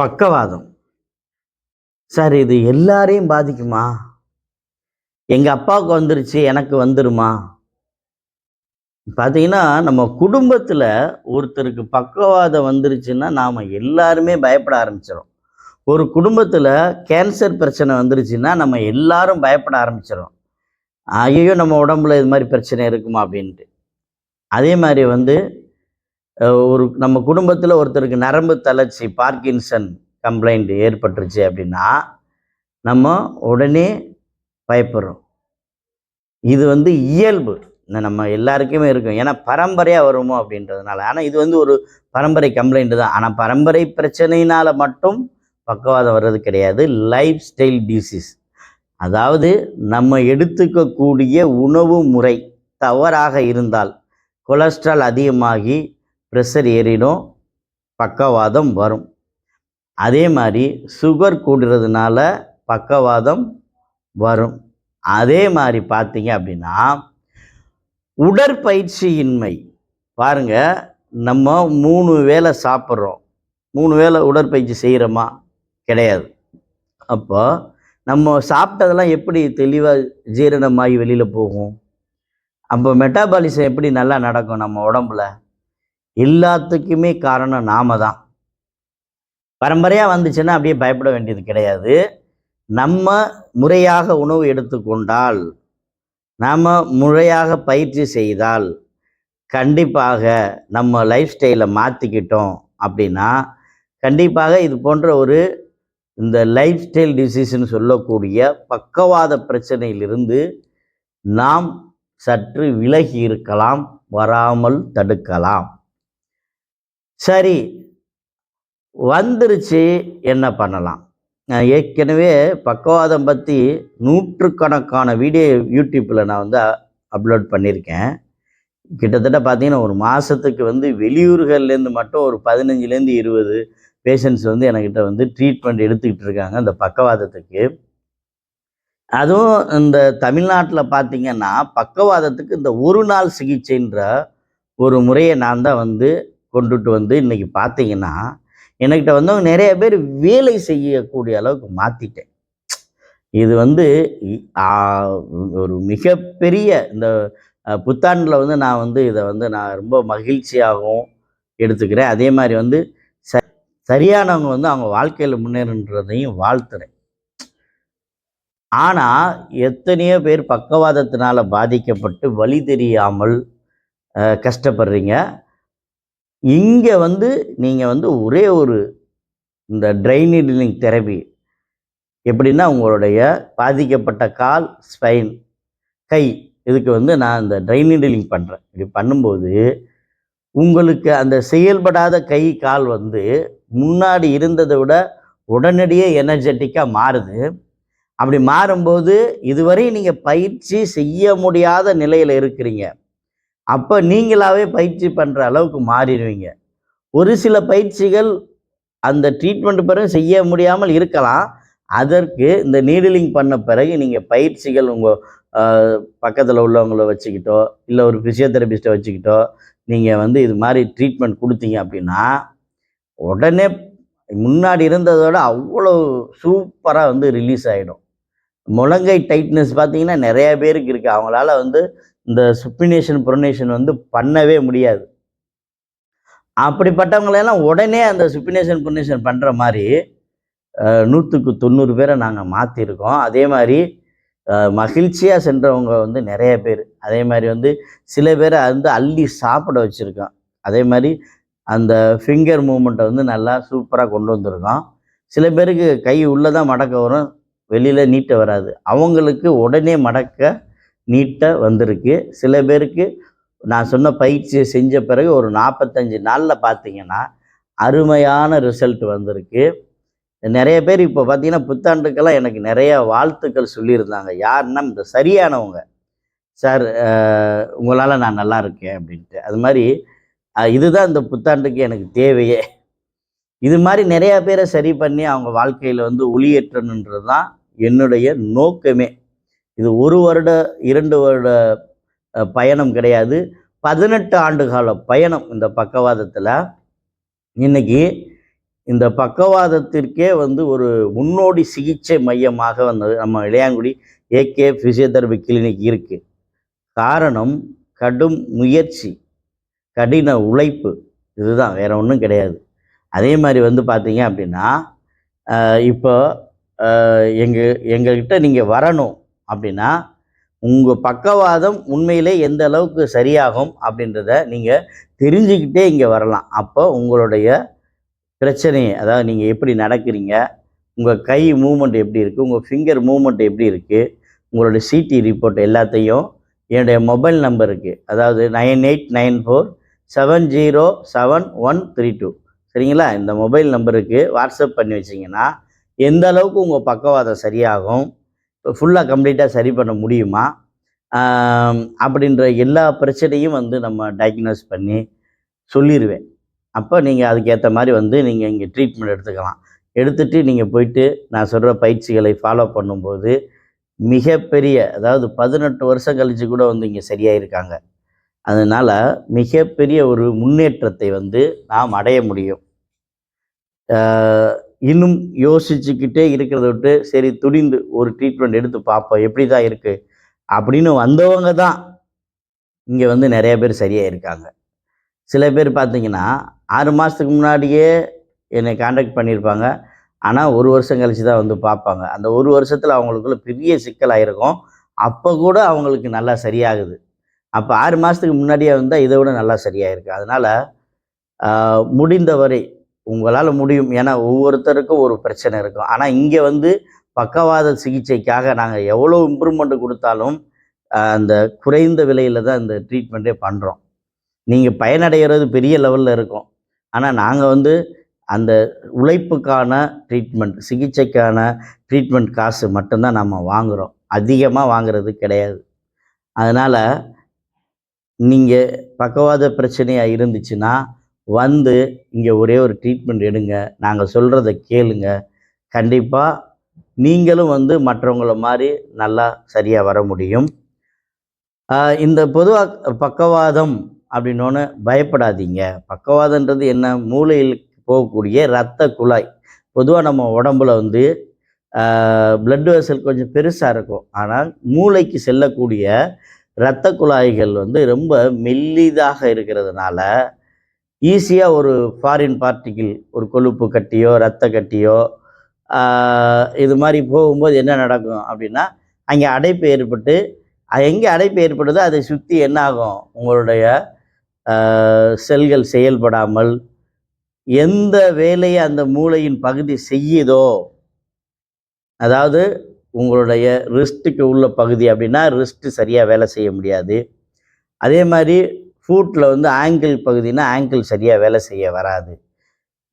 பக்கவாதம். சார் இது எல்லாரையும் பாதிக்குமா? எங்கள் அப்பாவுக்கு வந்துருச்சு எனக்கு வந்துருமா? பார்த்தீங்கன்னா நம்ம குடும்பத்தில் ஒருத்தருக்கு பக்கவாதம் வந்துருச்சுன்னா நாம் எல்லாருமே பயப்பட ஆரம்பிச்சிடும் ஒரு குடும்பத்தில் கேன்சர் பிரச்சனை வந்துருச்சுன்னா நம்ம எல்லாரும் பயப்பட ஆரம்பிச்சிடும் ஐயோ நம்ம உடம்புல இது மாதிரி பிரச்சனை இருக்குமா அப்படின்ட்டு. அதே மாதிரி வந்து ஒரு நம்ம குடும்பத்தில் ஒருத்தருக்கு நரம்பு தளர்ச்சி பார்க்கின்சன் கம்ப்ளைண்ட் ஏற்பட்டுருச்சு அப்படின்னா நம்ம உடனே பயப்படுறோம். இது வந்து இயல்பு. இந்த நம்ம எல்லாருக்குமே இருக்கும். ஏன்னா பரம்பரையாக வருமோ அப்படின்றதுனால. ஆனால் இது வந்து ஒரு பரம்பரை கம்ப்ளைண்ட் தான். ஆனால் பரம்பரை பிரச்சனையினால் மட்டும் பக்கவாதம் வர்றது கிடையாது. லைஃப் ஸ்டைல் டிசீஸ் அதாவது நம்ம எடுத்துக்கக்கூடிய உணவு முறை தவறாக இருந்தால் கொலஸ்ட்ரால் அதிகமாகி ப்ரெஷர் ஏறிடும் பக்கவாதம் வரும். அதே மாதிரி சுகர் கூடுறதுனால பக்கவாதம் வரும். அதே மாதிரி பார்த்தீங்க அப்படின்னா உடற்பயிற்சியின்மை. பாருங்க நம்ம மூணு வேளை சாப்பிட்றோம். மூணு வேளை உடற்பயிற்சி செய்கிறோமா? கிடையாது. அப்போ நம்ம சாப்பிட்டதெல்லாம் எப்படி தெளிவாக ஜீரணமாகி வெளியில் போகும்? அப்போ மெட்டாபாலிசம் எப்படி நல்லா நடக்கும் நம்ம உடம்புல? எல்லாத்துக்குமே காரணம் நாம தான். பரம்பரையாக வந்துச்சுன்னா அப்படியே பயப்பட வேண்டியது கிடையாது. நம்ம முறையாக உணவு எடுத்துக்கொண்டால் நாம் முறையாக பயிற்சி செய்தால் கண்டிப்பாக நம்ம லைஃப் ஸ்டைலை மாற்றிக்கிட்டோம் அப்படின்னா கண்டிப்பாக இது போன்ற ஒரு இந்த லைஃப் ஸ்டைல் டிசீஸ்னு சொல்லக்கூடிய பக்கவாத பிரச்சனையிலிருந்து நாம் சற்று விலகி இருக்கலாம் வராமல் தடுக்கலாம். சரி வந்துருச்சு என்ன பண்ணலாம்? நான் ஏற்கனவே பக்கவாதம் பற்றி நூற்றுக்கணக்கான வீடியோ யூடியூப்பில் நான் வந்து அப்லோட் பண்ணியிருக்கேன் கிட்டத்தட்ட பார்த்தீங்கன்னா ஒரு மாதத்துக்கு வந்து வெளியூர்கள்லேருந்து மட்டும் ஒரு பதினஞ்சுலேருந்து இருபது பேஷண்ட்ஸ் வந்து என்கிட்ட வந்து ட்ரீட்மெண்ட் எடுத்துக்கிட்டு இருக்காங்க அந்த பக்கவாதத்துக்கு. அதுவும் இந்த தமிழ்நாட்டில் பார்த்தீங்கன்னா பக்கவாதத்துக்கு இந்த ஒரு நாள் சிகிச்சைன்ற ஒரு முறையை நான் தான் வந்து கொண்டுட்டு வந்து இன்னைக்கு பார்த்தீங்கன்னா என்கிட்ட வந்தவங்க நிறைய பேர் வேலை செய்யக்கூடிய அளவுக்கு மாற்றிட்டேன் இது வந்து ஒரு மிகப்பெரிய இந்த புத்தாண்டில் வந்து நான் வந்து இதை வந்து நான் ரொம்ப மகிழ்ச்சியாகவும் எடுத்துக்கிறேன். அதே மாதிரி வந்து ச சரியானவங்க வந்து அவங்க வாழ்க்கையில் முன்னேறுன்றதையும் வாழ்த்துறேன். ஆனால் எத்தனையோ பேர் பக்கவாதத்தினால் பாதிக்கப்பட்டு வழி தெரியாமல் கஷ்டப்படுறீங்க. இங்கே வந்து நீங்கள் வந்து ஒரே ஒரு இந்த ட்ரைனிடிலிங் தெரபி எப்படின்னா உங்களுடைய பாதிக்கப்பட்ட கால் ஸ்பைன் கை இதுக்கு வந்து நான் இந்த ட்ரைனிடிலிங் பண்ணுறேன் இப்படி பண்ணும்போது உங்களுக்கு அந்த செயல்படாத கை கால் வந்து முன்னாடி இருந்ததை விட உடனடியே எனர்ஜெட்டிக்காக மாறுது. அப்படி மாறும்போது இதுவரை நீங்கள் பயிற்சி செய்ய முடியாத நிலையில் இருக்கிறீங்க. அப்போ நீங்களாகவே பயிற்சி பண்ணுற அளவுக்கு மாறிடுவீங்க. ஒரு சில பயிற்சிகள் அந்த ட்ரீட்மெண்ட் பிறகு செய்ய முடியாமல் இருக்கலாம். அதற்கு இந்த நீடிலிங் பண்ண பிறகு நீங்கள் பயிற்சிகள் உங்கள் பக்கத்தில் உள்ளவங்கள வச்சுக்கிட்டோ இல்லை ஒரு ஃபிசியோதெரபிஸ்ட்டை வச்சுக்கிட்டோ நீங்கள் வந்து இது மாதிரி ட்ரீட்மெண்ட் கொடுத்தீங்க அப்படின்னா உடனே முன்னாடி இருந்ததோட அவ்வளோ சூப்பராக வந்து ரிலீஸ் ஆகிடும் முழங்கை டைட்னஸ் பார்த்தீங்கன்னா நிறைய பேருக்கு இருக்குது அவங்களால வந்து இந்த சுப்பினேஷன் புரொனேஷன் வந்து பண்ணவே முடியாது. அப்படிப்பட்டவங்களெல்லாம் உடனே அந்த சுப்பினேஷன் ப்ரொனேஷன் பண்ணுற மாதிரி நூற்றுக்கு தொண்ணூறு பேரை நாங்கள் மாற்றிருக்கோம் அதே மாதிரி மகிழ்ச்சியாக சென்றவங்க வந்து நிறைய பேர். அதே மாதிரி வந்து சில பேரை வந்து அள்ளி சாப்பிட வச்சுருக்கோம். அதே மாதிரி அந்த ஃபிங்கர் மூமெண்ட்டை வந்து நல்லா சூப்பராக கொண்டு வந்திருக்கோம். சில பேருக்கு கை உள்ளே தான் மடக்க வரும் வெளியில் நீட்ட வராது. அவங்களுக்கு உடனே மடக்க நீட்டாக வந்திருக்கு. சில பேருக்கு நான் சொன்ன பயிற்சியை செஞ்ச பிறகு ஒரு நாற்பத்தஞ்சு நாளில் பார்த்தீங்கன்னா அருமையான ரிசல்ட் வந்திருக்கு. நிறைய பேர் இப்போ பார்த்தீங்கன்னா புத்தாண்டுக்கெல்லாம் எனக்கு நிறைய வாழ்த்துக்கள் சொல்லியிருந்தாங்க. யாருன்னா இந்த சரியானவங்க. சார் உங்களால் நான் நல்லா இருக்கேன் அப்படின்ட்டு. அது மாதிரி இதுதான் இந்த புத்தாண்டுக்கு எனக்கு தேவையே. இது மாதிரி நிறைய பேரை சரி பண்ணி அவங்க வாழ்க்கையில் வந்து ஒளியேற்றணுன்றது தான் என்னுடைய நோக்கமே. இது ஒரு வருட இரண்டு வருட பயணம் கிடையாது. பதினெட்டு ஆண்டு கால பயணம் இந்த பக்கவாதத்தில். இன்னைக்கு இந்த பக்கவாதத்திற்கே வந்து ஒரு முன்னோடி சிகிச்சை மையமாக வந்து நம்ம இளையாங்குடி ஏகே ஃபிசியோதெரபி கிளினிக் இருக்குது காரணம் கடும் முயற்சி கடின உழைப்பு. இதுதான் வேற ஒன்றும் கிடையாது. அதே மாதிரி வந்து பார்த்தீங்க அப்படின்னா இப்போ எங்கள் எங்கள்கிட்ட நீங்கள் வரணும். அப்படின்னா உங்கள் பக்கவாதம் உண்மையிலே எந்த அளவுக்கு சரியாகும் அப்படின்றத நீங்கள் தெரிஞ்சுக்கிட்டே இங்கே வரலாம். அப்போ உங்களுடைய பிரச்சனையை அதாவது நீங்கள் எப்படி நடக்கிறீங்க உங்கள் கை மூமெண்ட் எப்படி இருக்குது உங்கள் ஃபிங்கர் மூமெண்ட் எப்படி இருக்குது உங்களுடைய சிடி ரிப்போர்ட் எல்லாத்தையும் என்னுடைய மொபைல் நம்பருக்கு அதாவது nine eight nine four seven zero seven one three two. சரிங்களா? இந்த மொபைல் நம்பருக்கு வாட்ஸ்அப் பண்ணி வச்சிங்கன்னா எந்த அளவுக்கு உங்கள் பக்கவாதம் சரியாகும் ஃபுல்லாக கம்ப்ளீட்டாக சரி பண்ண முடியுமா? அப்படின்ற எல்லா பிரச்சனையும் வந்து நம்ம டயக்னோஸ் பண்ணி சொல்லிடுவேன் அப்போ நீங்கள் அதுக்கேற்ற மாதிரி வந்து நீங்கள் இங்கே ட்ரீட்மெண்ட் எடுத்துக்கலாம். எடுத்துகிட்டு நீங்கள் போயிட்டு நான் சொல்கிற பயிற்சிகளை ஃபாலோ பண்ணும்போது மிகப்பெரிய அதாவது பதினெட்டு வருஷம் கழித்து கூட வந்து இங்கே சரியாயிருக்காங்க. அதனால் மிகப்பெரிய ஒரு முன்னேற்றத்தை வந்து நாம் அடைய முடியும். இன்னும் யோசிச்சுக்கிட்டே இருக்கிறத விட்டு சரி துணிந்து ஒரு ட்ரீட்மெண்ட் எடுத்து பார்ப்போம் எப்படி தான் இருக்குது அப்படின்னு வந்தவங்க தான் இங்கே வந்து நிறைய பேர் சரியாக இருக்காங்க. சில பேர் பார்த்தீங்கன்னா ஆறு மாதத்துக்கு முன்னாடியே என்னை காண்டாக்ட் பண்ணியிருப்பாங்க. ஆனால் ஒரு வருஷம் கழிச்சு தான் வந்து பார்ப்பாங்க. அந்த ஒரு வருஷத்தில் அவங்களுக்குள்ள பெரிய சிக்கலாக இருக்கும் அப்போ கூட அவங்களுக்கு நல்லா சரியாகுது. அப்போ ஆறு மாதத்துக்கு முன்னாடியே வந்தால் இதை விட நல்லா சரியாயிருக்கு. அதனால் முடிந்தவரை உங்களால் முடியும். ஏன்னா ஒவ்வொருத்தருக்கும் ஒரு பிரச்சனை இருக்கும். ஆனால் இங்கே வந்து பக்கவாத சிகிச்சைக்காக நாங்கள் எவ்வளோ இம்ப்ரூவ்மெண்ட் கொடுத்தாலும் அந்த குறைந்த விலையில் தான் இந்த ட்ரீட்மெண்ட்டே பண்ணுறோம் நீங்கள் பயனடைகிறது பெரிய லெவலில் இருக்கும். ஆனால் நாங்கள் வந்து அந்த உழைப்புக்கான ட்ரீட்மெண்ட் சிகிச்சைக்கான ட்ரீட்மெண்ட் காசு மட்டும்தான் நம்ம வாங்குகிறோம் அதிகமாக வாங்குறது கிடையாது. அதனால் நீங்கள் பக்கவாத பிரச்சனையாக இருந்துச்சுன்னா வந்து இங்கே ஒரே ஒரு ட்ரீட்மெண்ட் எடுங்க. நாங்கள் சொல்கிறத கேளுங்க. கண்டிப்பாக நீங்களும் வந்து மற்றவங்கள மாதிரி நல்லா சரியாக வர முடியும். இந்த பொதுவாக பக்கவாதம் அப்படின்னோன்னு பயப்படாதீங்க. பக்கவாதன்றது என்ன? மூளையில் போகக்கூடிய இரத்த குழாய். பொதுவாக நம்ம உடம்புல வந்து பிளட் வெசல் கொஞ்சம் பெருசாக இருக்கும். ஆனால் மூளைக்கு செல்லக்கூடிய இரத்த குழாய்கள் வந்து ரொம்ப மெல்லிதாக இருக்கிறதுனால ஈஸியாக ஒரு ஃபாரின் பார்ட்டிக்கிள் ஒரு கொழுப்பு கட்டியோ ரத்த கட்டியோ இது மாதிரி போகும்போது என்ன நடக்கும் அப்படின்னா அங்கே அடைப்பு ஏற்பட்டு அது எங்கே அடைப்பு ஏற்படுதோ அதை சுற்றி என்ன ஆகும்? உங்களுடைய செல்கள் செயல்படாமல் எந்த வேலையை அந்த மூளையின் பகுதி செய்யுதோ அதாவது உங்களுடைய ரிஸ்ட்டுக்கு உள்ள பகுதி அப்படின்னா ரிஸ்ட்டு சரியாக வேலை செய்ய முடியாது. அதே மாதிரி ஃபூட்டில் வந்து ஆங்கிள் பகுதினா ஆங்கிள் சரியாக வேலை செய்ய வராது.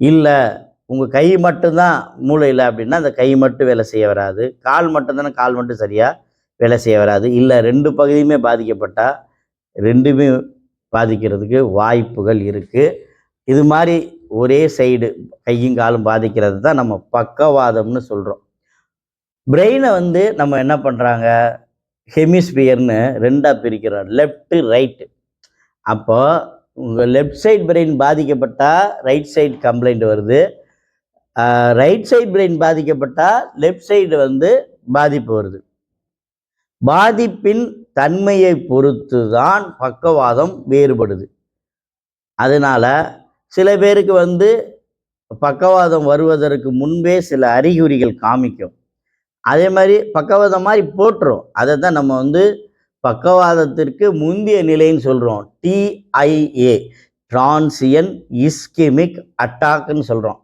இல்லை உங்கள் கை மட்டும்தான் மூளையில் அப்படின்னா அந்த கை மட்டும் வேலை செய்ய வராது. கால் மட்டும்தானே கால் மட்டும் சரியாக வேலை செய்ய வராது. இல்லை ரெண்டு பகுதியுமே பாதிக்கப்பட்டால் ரெண்டுமே பாதிக்கிறதுக்கு வாய்ப்புகள் இருக்குது இது மாதிரி ஒரே சைடு கையும் காலும் பாதிக்கிறது தான் நம்ம பக்கவாதம்னு சொல்கிறோம் பிரெயினை வந்து நம்ம என்ன பண்ணுறாங்க ஹெமிஸ்பியர்னு ரெண்டாக பிரிக்கிறோம். லெஃப்ட்டு ரைட்டு அப்போ உங்கள் லெஃப்ட் சைட் பிரெயின் பாதிக்கப்பட்டால் ரைட் சைடு கம்ப்ளைண்ட் வருது. ரைட் சைடு பிரெயின் பாதிக்கப்பட்டால் லெஃப்ட் சைடு வந்து பாதிப்பு வருது. பாதிப்பின் தன்மையை பொறுத்து தான் பக்கவாதம் வேறுபடுது. அதனால் சில பேருக்கு வந்து பக்கவாதம் வருவதற்கு முன்பே சில அறிகுறிகள் காமிக்கும். அதே மாதிரி பக்கவாதம் மாதிரி போட்டுரும். அதை தான் நம்ம வந்து பக்கவாதத்திற்கு முந்தைய நிலைன்னு சொல்கிறோம் டிஐஏ டிரான்சியன் இஸ்கெமிக் அட்டாக்னு சொல்கிறோம்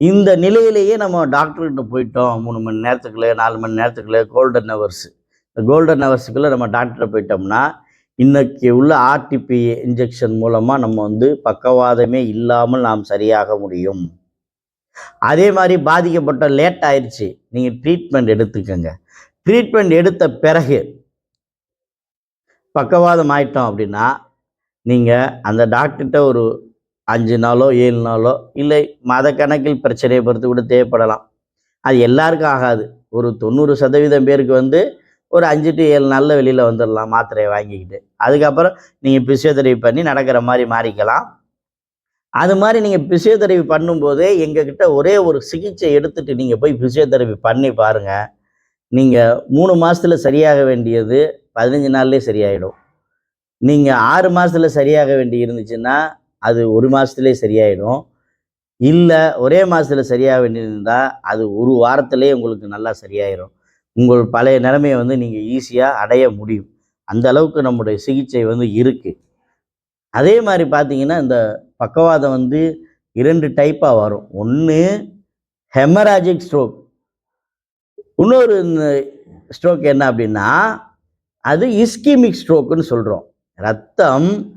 இந்த நிலையிலேயே நம்ம டாக்டர்கிட்ட போயிட்டோம். மூணு மணி நேரத்துக்குள்ளே நாலு மணி நேரத்துக்குள்ளே கோல்டன் ஹவர்ஸ் இந்த கோல்டன் ஹவர்ஸுக்குள்ளே நம்ம டாக்டரை போயிட்டோம்னா இன்னைக்கு உள்ள ஆர்டிபி இன்ஜெக்ஷன் மூலமாக நம்ம வந்து பக்கவாதமே இல்லாமல் நாம் சரியாக முடியும். அதே மாதிரி பாதிக்கப்பட்ட லேட் ஆயிடுச்சு நீங்கள் ட்ரீட்மெண்ட் எடுத்துக்கோங்க. ட்ரீட்மெண்ட் எடுத்த பிறகு பக்கவாதம் ஆயிட்டோம் அப்படின்னா நீங்கள் அந்த டாக்டர்கிட்ட ஒரு அஞ்சு நாளோ ஏழு நாளோ இல்லை மத கணக்கில் பிரச்சனையை பொறுத்து கூட தேவைப்படலாம். அது எல்லாருக்கும் ஆகாது. ஒரு தொண்ணூறு சதவீதம் பேருக்கு வந்து ஒரு அஞ்சு டு ஏழு நாளில் வெளியில் வந்துடலாம் மாத்திரையை வாங்கிக்கிட்டு. அதுக்கப்புறம் நீங்கள் பிசியோதெரபி பண்ணி நடக்கிற மாதிரி மாறிக்கலாம். அது மாதிரி நீங்கள் பிசியோதெரபி பண்ணும்போதே எங்ககிட்ட ஒரே ஒரு சிகிச்சை எடுத்துட்டு நீங்கள் போய் பிசியோதெரபி பண்ணி பாருங்கள் நீங்கள் மூணு மாதத்தில் சரியாக வேண்டியது பதினஞ்சு நாள்லேயே சரியாயிடும். நீங்கள் ஆறு மாதத்தில் சரியாக வேண்டி இருந்துச்சுன்னா அது ஒரு மாதத்துலேயே சரியாயிடும். இல்லை ஒரே மாதத்துல சரியாக வேண்டியிருந்தால் அது ஒரு வாரத்திலே உங்களுக்கு நல்லா சரியாயிடும் உங்கள் பழைய நிலைமையை வந்து நீங்கள் ஈஸியாக அடைய முடியும். அந்த அளவுக்கு நம்முடைய சிகிச்சை வந்து இருக்குது அதே மாதிரி பார்த்தீங்கன்னா இந்த பக்கவாதம் வந்து இரண்டு டைப்பாக வரும். ஒன்று ஹெமராஜிக் ஸ்ட்ரோக் இன்னொரு ஸ்ட்ரோக் என்ன அப்படின்னா அது இஸ்கிமிக் ஸ்ட்ரோக்குன்னு சொல்கிறோம் ரத்தம்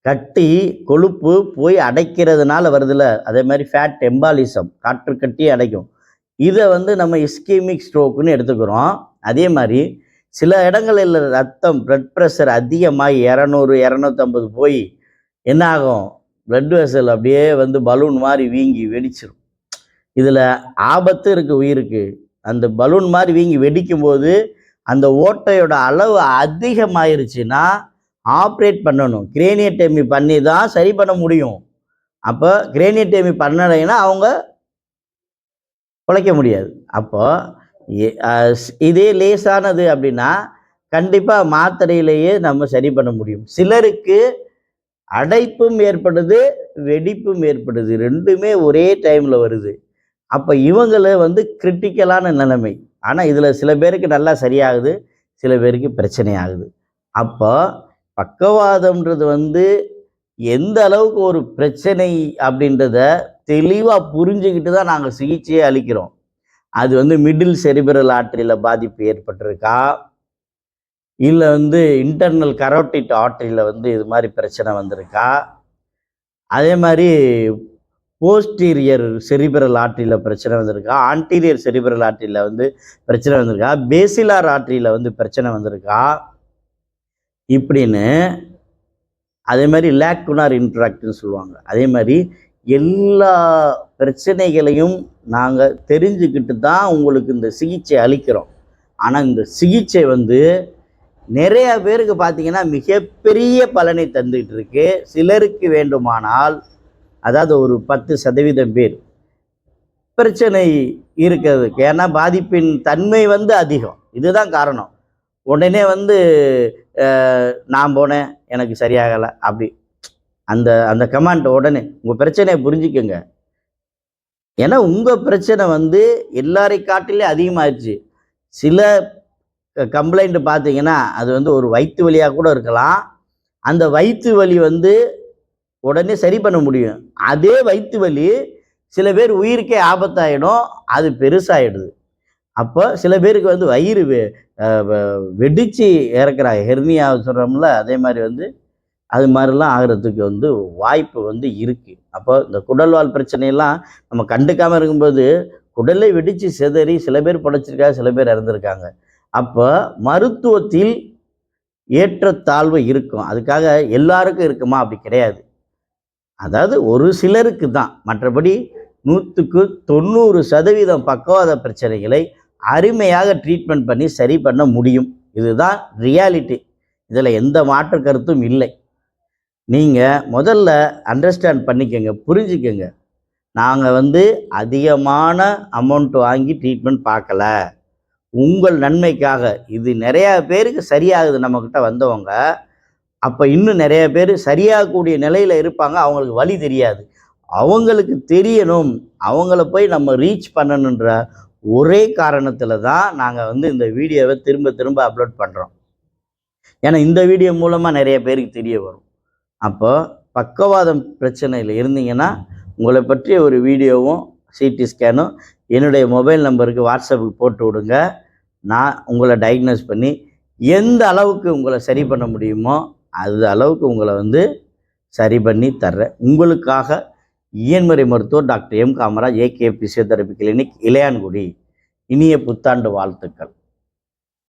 கட்டி கொழுப்பு போய் அடைக்கிறதுனால வருதுல்ல அதே மாதிரி ஃபேட் எம்பாலிசம் காற்று கட்டி அடைக்கும். இதை வந்து நம்ம இஸ்கிமிக் ஸ்ட்ரோக்குன்னு எடுத்துக்கிறோம். அதே மாதிரி சில இடங்களில் ரத்தம் பிளட் ப்ரெஷர் அதிகமாகி இரநூறு இரநூத்தம்பது போய் என்ன ஆகும் பிளட் வெசல் அப்படியே வந்து பலூன் மாதிரி வீங்கி வெடிச்சிடும் இதில் ஆபத்து இருக்குது உயிருக்கு. அந்த பலூன் மாதிரி வீங்கி வெடிக்கும் போது அந்த ஓட்டையோட அளவு அதிகமாயிருச்சுன்னா ஆப்ரேட் பண்ணணும். கிரேனியட்டெமி பண்ணி தான் சரி பண்ண முடியும். அப்போ கிரேனியட்டெமி பண்ணலைன்னா அவங்க பிழைக்க முடியாது. அப்போ ஸ்- இதே லேசானது அப்படின்னா கண்டிப்பாக மாத்திரையிலேயே நம்ம சரி பண்ண முடியும். சிலருக்கு அடைப்பும் ஏற்படுது வெடிப்பும் ஏற்படுது. ரெண்டுமே ஒரே டைமில் வருது. அப்போ இவங்கள வந்து கிரிட்டிக்கலான நிலைமை. ஆனால் இதில் சில பேருக்கு நல்லா சரியாகுது சில பேருக்கு பிரச்சனை ஆகுது அப்போ பக்கவாதம்ன்றது வந்து எந்த அளவுக்கு ஒரு பிரச்சனை அப்படின்றத தெளிவாக புரிஞ்சுக்கிட்டு தான் நாங்கள் சிகிச்சையை அளிக்கிறோம். அது வந்து மிடில் செரிபிரல் ஆர்டரியில் பாதிப்பு ஏற்பட்டிருக்கா? இல்லை வந்து இன்டர்னல் கரோட்டிட் ஆர்டரியில் வந்து இது மாதிரி பிரச்சனை வந்திருக்கா? அதே மாதிரி போஸ்டீரியர் செரிபிரல் ஆற்றியில் பிரச்சனை வந்திருக்கா? ஆன்டீரியர் செரிபிரல் ஆர்டரியில் வந்து பிரச்சனை வந்திருக்கா? பேசிலார் ஆர்டரியில் வந்து பிரச்சனை வந்திருக்கா? இப்படின்னு அதே மாதிரி லேக்குனார் இன்ட்ராக்ட்னு சொல்லுவாங்க. அதே மாதிரி எல்லா பிரச்சனைகளையும் நாங்கள் தெரிஞ்சுக்கிட்டு தான் உங்களுக்கு இந்த சிகிச்சை அளிக்கிறோம். ஆனால் இந்த சிகிச்சை வந்து நிறைய பேருக்கு பார்த்தீங்கன்னா மிகப்பெரிய பலனை தந்துகிட்டு இருக்கு. சிலருக்கு வேண்டுமானால் அதாவது ஒரு பத்து சதவீதம் பேர். பிரச்சனை இருக்கிறதுக்கு ஏன்னா பாதிப்பின் தன்மை வந்து அதிகம். இதுதான் காரணம். உடனே வந்து நான் போனேன் எனக்கு சரியாகலை அப்படி. அந்த அந்த கமாண்ட் உடனே உங்கள் பிரச்சனையை புரிஞ்சுக்கோங்க. ஏன்னா உங்கள் பிரச்சனை வந்து எல்லாரை காட்டிலே அதிகமாகிடுச்சு சில கம்ப்ளைண்ட் பார்த்தீங்கன்னா அது வந்து ஒரு வயிற்று வலியாக கூட இருக்கலாம். அந்த வயிற்று வலி வந்து உடனே சரி பண்ண முடியும். அதே வயிற்று வலி சில பேர் உயிருக்கே ஆபத்தாயிடும் அது பெருசாகிடுது அப்போ சில பேருக்கு வந்து வயிறு வெ- வெடிச்சு இறக்குறாங்க. ஹெர்னியா சொல்கிறோம்ல அதே மாதிரி வந்து அது மாதிரிலாம் ஆகிறதுக்கு வந்து வாய்ப்பு வந்து இருக்குது அப்போ இந்த குடல்வால் பிரச்சனையெல்லாம் நம்ம கண்டுக்காமல் இருக்கும்போது குடலை வெடித்து சிதறி சில பேர் பிழைச்சிருக்காங்க சில பேர் இறந்துருக்காங்க. அப்போ மருத்துவத்தில் ஏற்றத்தாழ்வு இருக்கும். அதுக்காக எல்லாருக்கும் இருக்குமா? அப்படி கிடையாது. அதாவது ஒரு சிலருக்கு தான். மற்றபடி நூற்றுக்கு தொண்ணூறு சதவீதம் பக்கவாத பிரச்சனைகளை அருமையாக ட்ரீட்மெண்ட் பண்ணி சரி பண்ண முடியும். இதுதான் ரியாலிட்டி இதில் எந்த மாற்று கருத்தும் இல்லை. நீங்கள் முதல்ல அண்டர்ஸ்டாண்ட் பண்ணிக்கோங்க புரிஞ்சுக்கோங்க. நாங்கள் வந்து அதிகமான அமௌண்ட் வாங்கி ட்ரீட்மெண்ட் பார்க்கல. உங்கள் நன்மைக்காக. இது நிறையா பேருக்கு சரியாகுது நம்மக்கிட்ட வந்தவங்க. அப்போ இன்னும் நிறைய பேர் சரியாகக்கூடிய நிலையில் இருப்பாங்க. அவங்களுக்கு வழி தெரியாது. அவங்களுக்கு தெரியணும். அவங்கள போய் நம்ம ரீச் பண்ணணுன்ற ஒரே காரணத்தில் தான் நாங்கள் வந்து இந்த வீடியோவை திரும்ப திரும்ப அப்லோட் பண்ணுறோம் ஏன்னா இந்த வீடியோ மூலமாக நிறைய பேருக்கு தெரிய வரும். அப்போ பக்கவாதம் பிரச்சனையில் இருந்தீங்கன்னா உங்களை பற்றிய ஒரு வீடியோவும் சிடி ஸ்கேனும் என்னுடைய மொபைல் நம்பருக்கு வாட்ஸ்அப்புக்கு போட்டு விடுங்க. நான் உங்களை டயக்னோஸ் பண்ணி எந்த அளவுக்கு உங்களை சரி பண்ண முடியுமோ அது அளவுக்கு உங்களை வந்து சரி பண்ணி தர்றேன் உங்களுக்காக இயன்முறை மருத்துவர் doctor M Kamaraj AK physiotherapy clinic Ilayangudi இனிய புத்தாண்டு வாழ்த்துக்கள்.